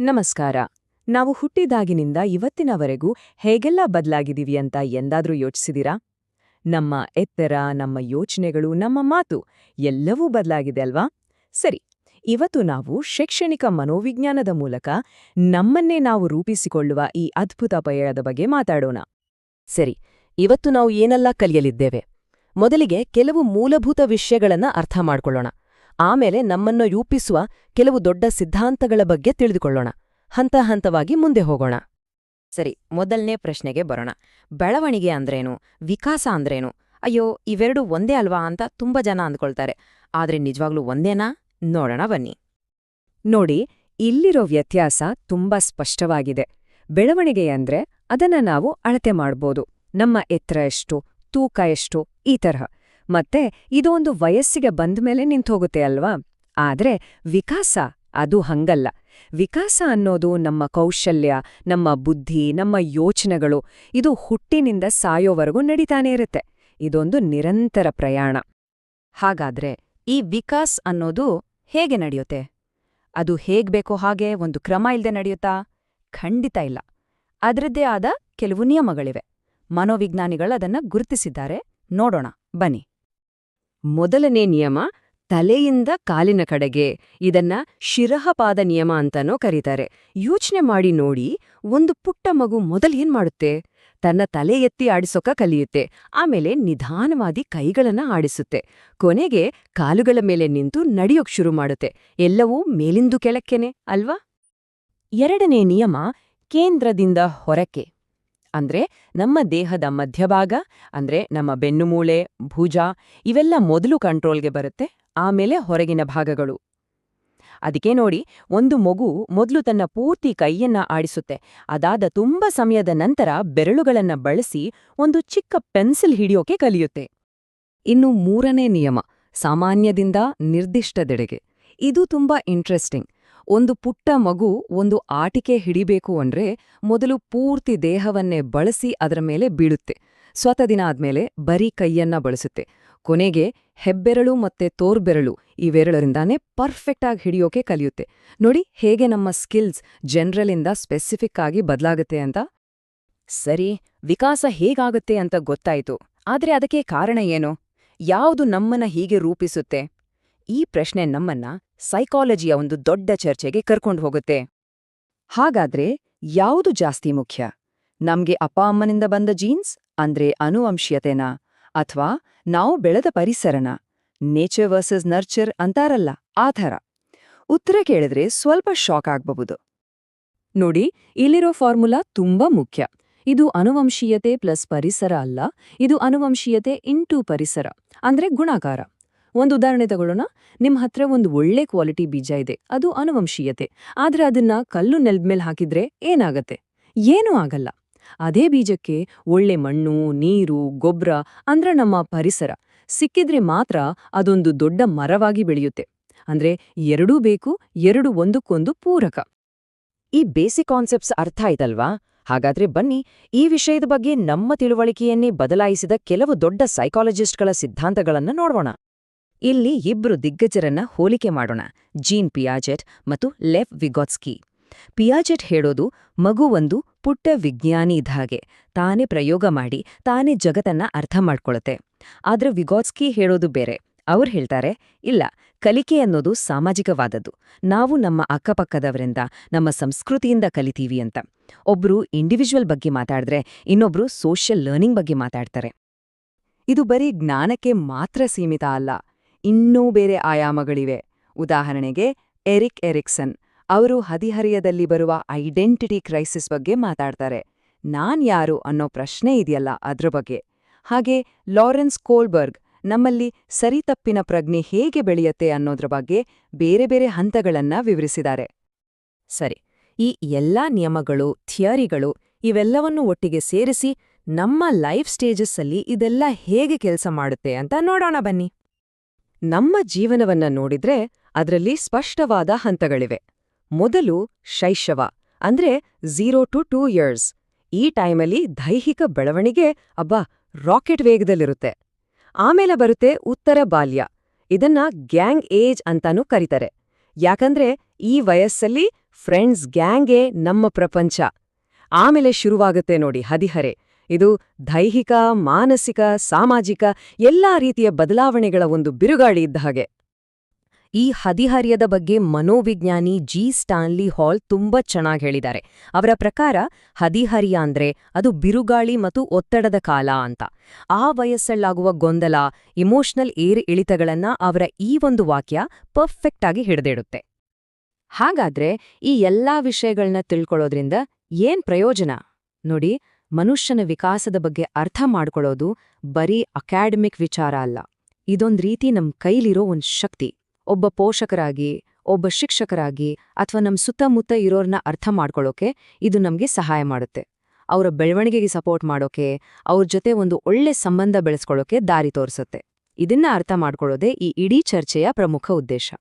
ನಮಸ್ಕಾರ. ನಾವು ಹುಟ್ಟಿದಾಗಿನಿಂದ ಇವತ್ತಿನವರೆಗೂ ಹೇಗೆಲ್ಲ ಬದಲಾಗಿದ್ದೀವಿ ಅಂತ ಎಂದಾದ್ರೂ ಯೋಚಿಸಿದಿರಾ? ನಮ್ಮ ಎತ್ತರ, ನಮ್ಮ ಯೋಚನೆಗಳು, ನಮ್ಮ ಮಾತು ಎಲ್ಲವೂ ಬದಲಾಗಿದೆ ಅಲ್ವಾ? ಸರಿ, ಇವತ್ತು ನಾವು ಶೈಕ್ಷಣಿಕ ಮನೋವಿಜ್ಞಾನದ ಮೂಲಕ ನಮ್ಮನ್ನೇ ನಾವು ರೂಪಿಸಿಕೊಳ್ಳುವ ಈ ಅದ್ಭುತ ಪಯಣದ ಬಗ್ಗೆ ಮಾತಾಡೋಣ. ಸರಿ, ಇವತ್ತು ನಾವು ಏನೆಲ್ಲ ಕಲಿಯಲಿದ್ದೇವೆ? ಮೊದಲಿಗೆ ಕೆಲವು ಮೂಲಭೂತ ವಿಷಯಗಳನ್ನು ಅರ್ಥ ಮಾಡ್ಕೊಳ್ಳೋಣ. ಆಮೇಲೆ ನಮ್ಮನ್ನು ರೂಪಿಸುವ ಕೆಲವು ದೊಡ್ಡ ಸಿದ್ಧಾಂತಗಳ ಬಗ್ಗೆ ತಿಳಿದುಕೊಳ್ಳೋಣ. ಹಂತ ಹಂತವಾಗಿ ಮುಂದೆ ಹೋಗೋಣ. ಸರಿ, ಮೊದಲನೇ ಪ್ರಶ್ನೆಗೆ ಬರೋಣ. ಬೆಳವಣಿಗೆ ಅಂದ್ರೇನು? ವಿಕಾಸ ಅಂದ್ರೇನು? ಅಯ್ಯೋ, ಇವೆರಡು ಒಂದೇ ಅಲ್ವಾ ಅಂತ ತುಂಬಾ ಜನ ಅಂದ್ಕೊಳ್ತಾರೆ. ಆದ್ರೆ ನಿಜವಾಗ್ಲೂ ಒಂದೇನಾ? ನೋಡೋಣ ಬನ್ನಿ. ನೋಡಿ, ಇಲ್ಲಿರೋ ವ್ಯತ್ಯಾಸ ತುಂಬಾ ಸ್ಪಷ್ಟವಾಗಿದೆ. ಬೆಳವಣಿಗೆ ಅಂದ್ರೆ ಅದನ್ನ ನಾವು ಅಳತೆ ಮಾಡ್ಬೋದು. ನಮ್ಮ ಎತ್ತರ ಎಷ್ಟು? ತೂಕ ಎಷ್ಟು? ಈ ತರಹ. ಮತ್ತೆ ಇದು ಒಂದು ವಯಸ್ಸಿಗೆ ಬಂದ್ಮೇಲೆ ನಿಂತೋಗುತ್ತೆ ಅಲ್ವಾ? ಆದ್ರೆ ವಿಕಾಸ ಅದು ಹಂಗಲ್ಲ. ವಿಕಾಸ ಅನ್ನೋದು ನಮ್ಮ ಕೌಶಲ್ಯ, ನಮ್ಮ ಬುದ್ಧಿ, ನಮ್ಮ ಯೋಚನೆಗಳು, ಇದು ಹುಟ್ಟಿನಿಂದ ಸಾಯೋವರೆಗೂ ನಡೀತಾನೆ ಇರುತ್ತೆ. ಇದೊಂದು ನಿರಂತರ ಪ್ರಯಾಣ. ಹಾಗಾದ್ರೆ ಈ ವಿಕಾಸ್ ಅನ್ನೋದು ಹೇಗೆ ನಡೆಯುತ್ತೆ? ಅದು ಹೇಗ್ಬೇಕೋ ಹಾಗೆ ಒಂದು ಕ್ರಮ ಇಲ್ಲದೆ ನಡೆಯುತ್ತಾ? ಖಂಡಿತ ಇಲ್ಲ. ಅದರದ್ದೇ ಆದ ಕೆಲವು ನಿಯಮಗಳಿವೆ. ಮನೋವಿಜ್ಞಾನಿಗಳು ಅದನ್ನ ಗುರುತಿಸಿದ್ದಾರೆ. ನೋಡೋಣ. ಬನ್ನಿ. ಮೊದಲನೇ ನಿಯಮ, ತಲೆಯಿಂದ ಕಾಲಿನ ಕಡೆಗೆ. ಇದನ್ನ ಶಿರಹಪಾದ ನಿಯಮ ಅಂತಾನೋ ಕರೀತಾರೆ. ಯೋಚನೆ ಮಾಡಿ ನೋಡಿ, ಒಂದು ಪುಟ್ಟ ಮಗು ಮೊದಲೇನ್ ಮಾಡುತ್ತೆ? ತನ್ನ ತಲೆ ಎತ್ತಿ ಆಡಿಸೋಕ ಕಲಿಯುತ್ತೆ. ಆಮೇಲೆ ನಿಧಾನವಾಗಿ ಕೈಗಳನ್ನ ಆಡಿಸುತ್ತೆ. ಕೊನೆಗೆ ಕಾಲುಗಳ ಮೇಲೆ ನಿಂತು ನಡೆಯೋಕ್ ಶುರು ಮಾಡುತ್ತೆ. ಎಲ್ಲವೂ ಮೇಲಿಂದು ಕೆಳಕ್ಕೆನೆ, ಅಲ್ವಾ? ಎರಡನೇ ನಿಯಮ, ಕೇಂದ್ರದಿಂದ ಹೊರಕ್ಕೆ. ಅಂದ್ರೆ ನಮ್ಮ ದೇಹದ ಮಧ್ಯಭಾಗ, ಅಂದ್ರೆ ನಮ್ಮ ಬೆನ್ನುಮೂಳೆ, ಭುಜ, ಇವೆಲ್ಲ ಮೊದಲು ಕಂಟ್ರೋಲ್ಗೆ ಬರುತ್ತೆ, ಆಮೇಲೆ ಹೊರಗಿನ ಭಾಗಗಳು. ಅದಕ್ಕೆ ನೋಡಿ, ಒಂದು ಮಗು ಮೊದಲು ತನ್ನ ಪೂರ್ತಿ ಕೈಯನ್ನ ಆಡಿಸುತ್ತೆ, ಅದಾದ ತುಂಬ ಸಮಯದ ನಂತರ ಬೆರಳುಗಳನ್ನ ಬಳಸಿ ಒಂದು ಚಿಕ್ಕ ಪೆನ್ಸಿಲ್ ಹಿಡಿಯೋಕೆ ಕಲಿಯುತ್ತೆ. ಇನ್ನು ಮೂರನೇ ನಿಯಮ, ಸಾಮಾನ್ಯದಿಂದ ನಿರ್ದಿಷ್ಟದೆಡೆಗೆ. ಇದು ತುಂಬಾ ಇಂಟ್ರೆಸ್ಟಿಂಗ್. ಒಂದು ಪುಟ್ಟ ಮಗು ಒಂದು ಆಟಿಕೆ ಹಿಡಿಬೇಕು ಅಂದ್ರೆ ಮೊದಲು ಪೂರ್ತಿ ದೇಹವನ್ನೇ ಬಳಸಿ ಅದರ ಮೇಲೆ ಬೀಳುತ್ತೆ. ಸ್ವತ ದಿನ ಆದ್ಮೇಲೆ ಬರೀ ಕೈಯನ್ನ ಬಳಸುತ್ತೆ. ಕೊನೆಗೆ ಹೆಬ್ಬೆರಳು ಮತ್ತೆ ತೋರ್ಬೆರಳು ಇವೆರಳರಿಂದಾನೇ ಪರ್ಫೆಕ್ಟ್ ಆಗಿ ಹಿಡಿಯೋಕೆ ಕಲಿಯುತ್ತೆ. ನೋಡಿ ಹೇಗೆ ನಮ್ಮ ಸ್ಕಿಲ್ಸ್ ಜನರಲಿಂದ ಸ್ಪೆಸಿಫಿಕ್ ಆಗಿ ಬದಲಾಗುತ್ತೆ ಅಂತ. ಸರಿ, ವಿಕಾಸ ಹೇಗಾಗುತ್ತೆ ಅಂತ ಗೊತ್ತಾಯಿತು. ಆದ್ರೆ ಅದಕ್ಕೆ ಕಾರಣ ಏನು? ಯಾವುದು ನಮ್ಮನ್ನ ಹೀಗೆ ರೂಪಿಸುತ್ತೆ? ಈ ಪ್ರಶ್ನೆ ನಮ್ಮನ್ನ ಸೈಕಾಲಜಿಯ ಒಂದು ದೊಡ್ಡ ಚರ್ಚೆಗೆ ಕರ್ಕೊಂಡು ಹೋಗುತ್ತೆ. ಹಾಗಾದ್ರೆ ಯಾವುದು ಜಾಸ್ತಿ ಮುಖ್ಯ? ನಮ್ಗೆ ಅಪ್ಪ ಅಮ್ಮನಿಂದ ಬಂದ ಜೀನ್ಸ್ ಅಂದ್ರೆ ಅನುವಂಶೀಯತೆನಾ? ಅಥವಾ ನಾವು ಬೆಳೆದ ಪರಿಸರನ? ನೇಚರ್ ವರ್ಸಸ್ ನರ್ಚರ್ ಅಂತಾರಲ್ಲ, ಆ ಉತ್ತರ ಕೇಳಿದ್ರೆ ಸ್ವಲ್ಪ ಶಾಕ್ ಆಗ್ಬಹುದು. ನೋಡಿ, ಇಲ್ಲಿರೋ ಫಾರ್ಮುಲಾ ತುಂಬಾ ಮುಖ್ಯ. ಇದು ಅನುವಂಶೀಯತೆ ಪ್ಲಸ್ ಪರಿಸರ ಅಲ್ಲ, ಇದು ಅನುವಂಶೀಯತೆ ಇಂಟು ಪರಿಸರ, ಅಂದ್ರೆ ಗುಣಾಕಾರ. ಒಂದು ಉದಾಹರಣೆ ತಗೊಳ್ಳೋಣ. ನಿಮ್ಮ ಹತ್ರ ಒಂದು ಒಳ್ಳೆ ಕ್ವಾಲಿಟಿ ಬೀಜ ಇದೆ. ಅದು ಅನುವಂಶೀಯತೆ. ಆದ್ರೆ ಅದನ್ನ ಕಲ್ಲು ನೆಲದ್ಮೇಲೆ ಹಾಕಿದ್ರೆ ಏನಾಗತ್ತೆ? ಏನೂ ಆಗಲ್ಲ. ಅದೇ ಬೀಜಕ್ಕೆ ಒಳ್ಳೆ ಮಣ್ಣು, ನೀರು ಗೊಬ್ಬರ ಅಂದ್ರೆ ನಮ್ಮ ಪರಿಸರ. ಸಿಕ್ಕಿದ್ರೆ ಮಾತ್ರ ಅದೊಂದು ದೊಡ್ಡ ಮರವಾಗಿ ಬೆಳೆಯುತ್ತೆ. ಅಂದ್ರೆ ಎರಡೂ ಬೇಕು, ಎರಡು ಒಂದಕ್ಕೊಂದು ಪೂರಕ. ಈ ಬೇಸಿಕ್ ಕಾನ್ಸೆಪ್ಟ್ಸ್ ಅರ್ಥ ಆಯ್ತಲ್ವಾ? ಹಾಗಾದ್ರೆ ಬನ್ನಿ, ಈ ವಿಷಯದ ಬಗ್ಗೆ ನಮ್ಮ ತಿಳುವಳಿಕೆಯನ್ನೇ ಬದಲಾಯಿಸಿದ ಕೆಲವು ದೊಡ್ಡ ಸೈಕಾಲಜಿಸ್ಟ್ಗಳ ಸಿದ್ಧಾಂತಗಳನ್ನು ನೋಡೋಣ ಇಲ್ಲಿ ಇಬ್ರು ದಿಗ್ಗಜರನ್ನ ಹೋಲಿಕೆ ಮಾಡೋಣ, ಜೀನ್ ಪಿಯಾಜೆಟ್ ಮತ್ತು ಲೆಫ್ ವಿಗೋತ್ಸ್ಕಿ. ಪಿಯಾಜೆಟ್ ಹೇಳೋದು, ಮಗು ಒಂದು ಪುಟ್ಟ ವಿಜ್ಞಾನಿ ಇದ್ದ ಹಾಗೆ, ತಾನೇ ಪ್ರಯೋಗ ಮಾಡಿ, ತಾನೇ ಜಗತ್ತನ್ನ ಅರ್ಥ ಮಾಡ್ಕೊಳತ್ತೆ. ಆದ್ರೆ ವಿಗಾಟ್ಸ್ಕಿ ಹೇಳೋದು ಬೇರೆ. ಅವ್ರು ಹೇಳ್ತಾರೆ, ಇಲ್ಲ, ಕಲಿಕೆ ಅನ್ನೋದು ಸಾಮಾಜಿಕವಾದದ್ದು. ನಾವು ನಮ್ಮ ಅಕ್ಕಪಕ್ಕದವರಿಂದ, ನಮ್ಮ ಸಂಸ್ಕೃತಿಯಿಂದ ಕಲಿತೀವಿ ಅಂತ. ಒಬ್ರು ಇಂಡಿವಿಜುವಲ್ ಬಗ್ಗೆ ಮಾತಾಡಿದ್ರೆ, ಇನ್ನೊಬ್ರು ಸೋಷಿಯಲ್ ಲರ್ನಿಂಗ್ ಬಗ್ಗೆ ಮಾತಾಡ್ತಾರೆ. ಇದು ಬರೀ ಜ್ಞಾನಕ್ಕೆ ಮಾತ್ರ ಸೀಮಿತ ಅಲ್ಲ. ಇನ್ನೂ ಬೇರೆ ಆಯಾಮಗಳಿವೆ. ಉದಾಹರಣೆಗೆ, ಎರಿಕ್ ಎರಿಕ್ಸನ್ ಅವರು ಹದಿಹರಿಯದಲ್ಲಿ ಬರುವ ಐಡೆಂಟಿಟಿ ಕ್ರೈಸಿಸ್ ಬಗ್ಗೆ ಮಾತಾಡ್ತಾರೆ. ನಾನ್ ಯಾರು ಅನ್ನೋ ಪ್ರಶ್ನೆ ಇದೆಯಲ್ಲ ಅದ್ರ ಬಗ್ಗೆ. ಹಾಗೆ, ಲಾರೆನ್ಸ್ ಕೋಲ್ಬರ್ಗ್ ನಮ್ಮಲ್ಲಿ ಸರಿತಪ್ಪಿನ ಪ್ರಜ್ಞೆ ಹೇಗೆ ಬೆಳೆಯತ್ತೆ ಅನ್ನೋದ್ರ ಬಗ್ಗೆ ಬೇರೆ ಬೇರೆ ಹಂತಗಳನ್ನ ವಿವರಿಸಿದ್ದಾರೆ. ಸರಿ, ಈ ಎಲ್ಲಾ ನಿಯಮಗಳು, ಥಿಯರಿಗಳು ಇವೆಲ್ಲವನ್ನು ಒಟ್ಟಿಗೆ ಸೇರಿಸಿ ನಮ್ಮ ಲೈಫ್ ಸ್ಟೇಜಸ್ಸಲ್ಲಿ ಇದೆಲ್ಲ ಹೇಗೆ ಕೆಲಸ ಮಾಡುತ್ತೆ ಅಂತ ನೋಡೋಣ ಬನ್ನಿ. ನಮ್ಮ ಜೀವನವನ್ನ ನೋಡಿದ್ರೆ ಅದರಲ್ಲಿ ಸ್ಪಷ್ಟವಾದ ಹಂತಗಳಿವೆ. ಮೊದಲು ಶೈಶವ, ಅಂದ್ರೆ ಝೀರೋ ಟು ಟೂ ಇಯರ್ಸ್ ಈ ಟೈಮಲ್ಲಿ ದೈಹಿಕ ಬೆಳವಣಿಗೆ ಅಬ್ಬಾ, ರಾಕೆಟ್ ವೇಗದಲ್ಲಿರುತ್ತೆ. ಆಮೇಲೆ ಬರುತ್ತೆ ಉತ್ತರ ಬಾಲ್ಯ. ಇದನ್ನ ಗ್ಯಾಂಗ್ ಏಜ್ ಅಂತಾನೂ ಕರೀತಾರೆ. ಯಾಕಂದ್ರೆ ಈ ವಯಸ್ಸಲ್ಲಿ ಫ್ರೆಂಡ್ಸ್ ಗ್ಯಾಂಗೇ ನಮ್ಮ ಪ್ರಪಂಚ. ಆಮೇಲೆ ಶುರುವಾಗುತ್ತೆ ನೋಡಿ ಹದಿಹರೆ. ಇದು ದೈಹಿಕ, ಮಾನಸಿಕ, ಸಾಮಾಜಿಕ ಎಲ್ಲಾ ರೀತಿಯ ಬದಲಾವಣೆಗಳ ಒಂದು ಬಿರುಗಾಳಿ ಇದ್ದ ಹಾಗೆ. ಈ ಹದಿಹರಿಯದ ಬಗ್ಗೆ ಮನೋವಿಜ್ಞಾನಿ ಜಿ. ಸ್ಟಾನ್ಲಿ ಹಾಲ್ ತುಂಬಾ ಚೆನ್ನಾಗಿ ಹೇಳಿದ್ದಾರೆ. ಅವರ ಪ್ರಕಾರ, ಹದಿಹರ್ಯ ಅಂದ್ರೆ ಅದು ಬಿರುಗಾಳಿ ಮತ್ತು ಒತ್ತಡದ ಕಾಲ ಅಂತ. ಆ ವಯಸ್ಸಲ್ಲಾಗುವ ಗೊಂದಲ, ಇಮೋಷನಲ್ ಏರ್ ಇಳಿತಗಳನ್ನ ಅವರ ಈ ಒಂದು ವಾಕ್ಯ ಪರ್ಫೆಕ್ಟ್ ಆಗಿ ಹಿಡಿದಿಡುತ್ತೆ. ಹಾಗಾದ್ರೆ ಈ ಎಲ್ಲಾ ವಿಷಯಗಳನ್ನ ತಿಳ್ಕೊಳ್ಳೋದ್ರಿಂದ ಏನ್ ಪ್ರಯೋಜನ? ನೋಡಿ ಮನುಷ್ಯನ ವಿಕಾಸದ ಬಗ್ಗೆ ಅರ್ಥ ಮಾಡ್ಕೊಳ್ಳೋದು ಬರೀ ಅಕಾಡೆಮಿಕ್ ವಿಚಾರ ಅಲ್ಲ. ಇದೊಂದ್ ರೀತಿ ನಮ್ ಕೈಲಿರೋ ಒಂದ್ ಶಕ್ತಿ. ಒಬ್ಬ ಪೋಷಕರಾಗಿ, ಒಬ್ಬ ಶಿಕ್ಷಕರಾಗಿ ಅಥವಾ ನಮ್ ಸುತ್ತಮುತ್ತ ಇರೋರ್ನ ಅರ್ಥ ಮಾಡ್ಕೊಳ್ಳೋಕೆ ಇದು ನಮ್ಗೆ ಸಹಾಯ ಮಾಡುತ್ತೆ. ಅವರ ಬೆಳವಣಿಗೆಗೆ ಸಪೋರ್ಟ್ ಮಾಡೋಕೆ, ಅವ್ರ ಜೊತೆ ಒಂದು ಒಳ್ಳೆ ಸಂಬಂಧ ಬೆಳೆಸ್ಕೊಳ್ಳೋಕೆ ದಾರಿ ತೋರಿಸುತ್ತೆ. ಇದನ್ನ ಅರ್ಥ ಮಾಡ್ಕೊಳ್ಳೋದೇ ಈ ಇಡೀ ಚರ್ಚೆಯ ಪ್ರಮುಖ ಉದ್ದೇಶ.